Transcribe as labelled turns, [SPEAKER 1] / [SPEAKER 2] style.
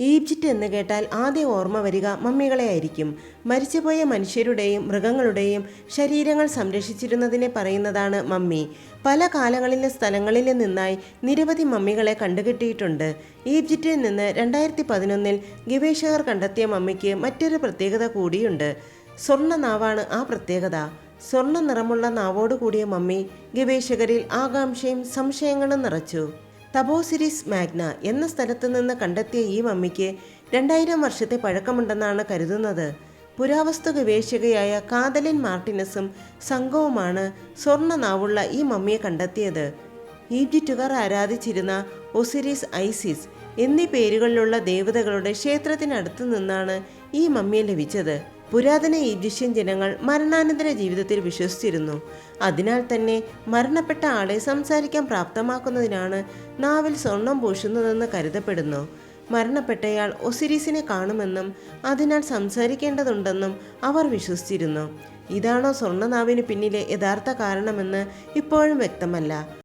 [SPEAKER 1] Egypt എന്ന് കേട്ടാൽ ആദ്യം ഓർമ്മ വരിക മമ്മികളെയായിരിക്കും. മരിച്ചുപോയ മനുഷ്യരുടെയും മൃഗങ്ങളുടെയും ശരീരങ്ങൾ സംരക്ഷിച്ചിരുന്നതിനെ പറയുന്നതാണ് മമ്മി. പല കാലങ്ങളിലെ സ്ഥലങ്ങളിലും നിന്നായി നിരവധി മമ്മികളെ കണ്ടുകിട്ടിയിട്ടുണ്ട്. ഈജിപ്റ്റിൽ നിന്ന് രണ്ടായിരത്തി പതിനൊന്നിൽ ഗവേഷകർ കണ്ടെത്തിയ മമ്മിക്ക് മറ്റൊരു പ്രത്യേകത കൂടിയുണ്ട്. സ്വർണ നാവാണ് ആ പ്രത്യേകത. സ്വർണ നിറമുള്ള നാവോടുകൂടിയ മമ്മി ഗവേഷകരിൽ ആകാംക്ഷയും സംശയങ്ങളും നിറച്ചു. തബോസിരിസ് മാഗ്ന എന്ന സ്ഥലത്തു നിന്ന് കണ്ടെത്തിയ ഈ മമ്മിക്ക് രണ്ടായിരം വർഷത്തെ പഴക്കമുണ്ടെന്നാണ് കരുതുന്നത്. പുരാവസ്തു ഗവേഷകയായ കാതലിൻ മാർട്ടിനസും സംഘവുമാണ് സ്വർണനാവുള്ള ഈ മമ്മിയെ കണ്ടെത്തിയത്. ഈജിപ്റ്റുകാർ ആരാധിച്ചിരുന്ന ഒസിരിസ് ഐസിസ് എന്നീ പേരുകളിലുള്ള ദേവതകളുടെ ക്ഷേത്രത്തിനടുത്തു നിന്നാണ് ഈ മമ്മിയെ ലഭിച്ചത്. പുരാതന ഈജിപ്ഷ്യൻ ജനങ്ങൾ മരണാനന്തര ജീവിതത്തിൽ വിശ്വസിച്ചിരുന്നു. അതിനാൽ തന്നെ മരണപ്പെട്ട ആളെ സംസാരിക്കാൻ പ്രാപ്തമാക്കുന്നതിനാണ് നാവിൽ സ്വർണം പൂശുന്നതെന്ന് കരുതപ്പെടുന്നു. മരണപ്പെട്ടയാൾ ഒസിരീസിനെ കാണുമെന്നും അതിനാൽ സംസാരിക്കേണ്ടതുണ്ടെന്നും അവർ വിശ്വസിച്ചിരുന്നു. ഇതാണോ സ്വർണനാവിന് പിന്നിലെ യഥാർത്ഥ കാരണമെന്ന് ഇപ്പോഴും വ്യക്തമല്ല.